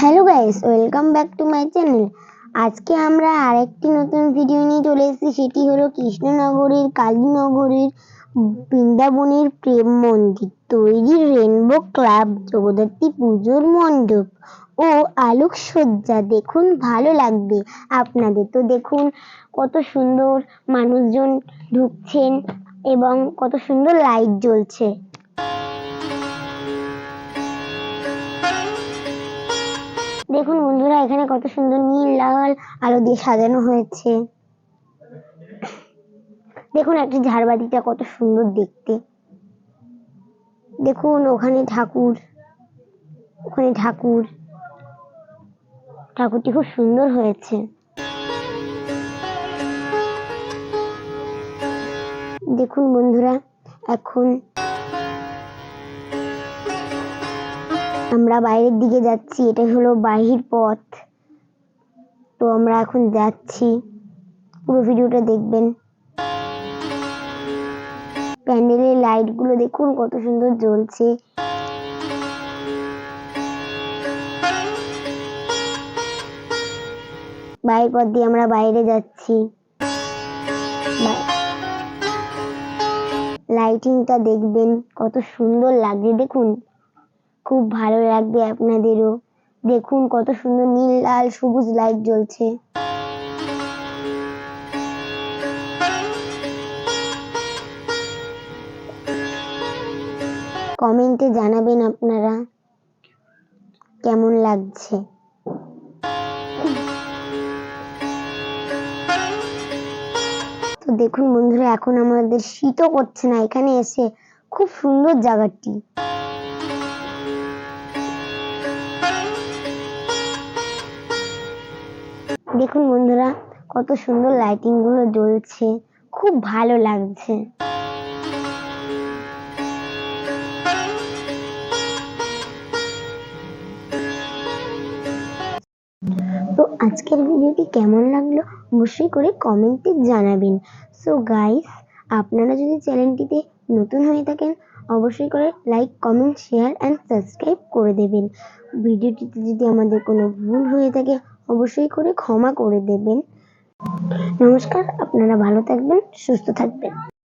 Hello guys, welcome back to my channel. আজকে আমরা আরেকটি নতুন ভিডিও নিয়ে চলে এসেছি, সেটি হলো কৃষ্ণনগরের কালীনগরের বৃন্দাবনের প্রেম মন্দির, তৈরি রেনবো ক্লাব জগদ্ধাত্রী পুজোর মণ্ডপ ও আলোকসজ্জা। দেখুন, ভালো লাগবে আপনাদের। তো দেখুন, কত সুন্দর মানুষজন ঢুকছেন এবং কত সুন্দর লাইট জ্বলছে। দেখুন বন্ধুরা, এখানে কত সুন্দর নীল, লাল আলো দিয়ে সাজানো হয়েছে। দেখুন একটা ঝাড়বাতিটা কত সুন্দর দেখতে। দেখুন ওখানে ঠাকুর ওখানে ঠাকুর। ঠাকুরটি খুব সুন্দর হয়েছে। দেখুন বন্ধুরা, এখন আমরা বাইরের দিকে যাচ্ছি এটা হলো বাহির পথ। তো আমরা এখন যাচ্ছি। পুরো ভিডিওটা দেখবেন। প্যান্ডেলের লাইটগুলো দেখুন, কত সুন্দর জ্বলছে। বাইরের পথ দিয়ে আমরা বাইরে যাচ্ছি। লাইটিংটা দেখবেন, কত সুন্দর লাগছে। দেখুন খুব ভালো লাগবে আপনাদেরও। দেখুন কত সুন্দর নীল, লাল, সবুজ লাইট জ্বলছে। কমেন্টে জানাবেন আপনারা কেমন লাগছে। তো দেখুন বন্ধুরা, এখন আমাদের শীতও করছে না, এখানে এসে খুব সুন্দর জায়গাটি। দেখুন বন্ধুরা, কত সুন্দর লাইটিংগুলো জ্বলছে। খুব ভালো লাগছে। তো আজকের ভিডিওটি কেমন লাগল অবশ্যই করে কমেন্টে জানাবেন। সো গাইস আপনারা যদি চ্যানেলটিতে নতুন হয়ে থাকেন, অবশ্যই করে like comment share and subscribe করে দেবেন। ভিডিওটিতে যদি আমাদের কোনো ভুল হয়ে থাকে অবশ্যই করে ক্ষমা করে দেবেন। নমস্কার আপনারা ভালো থাকবেন সুস্থ থাকবেন।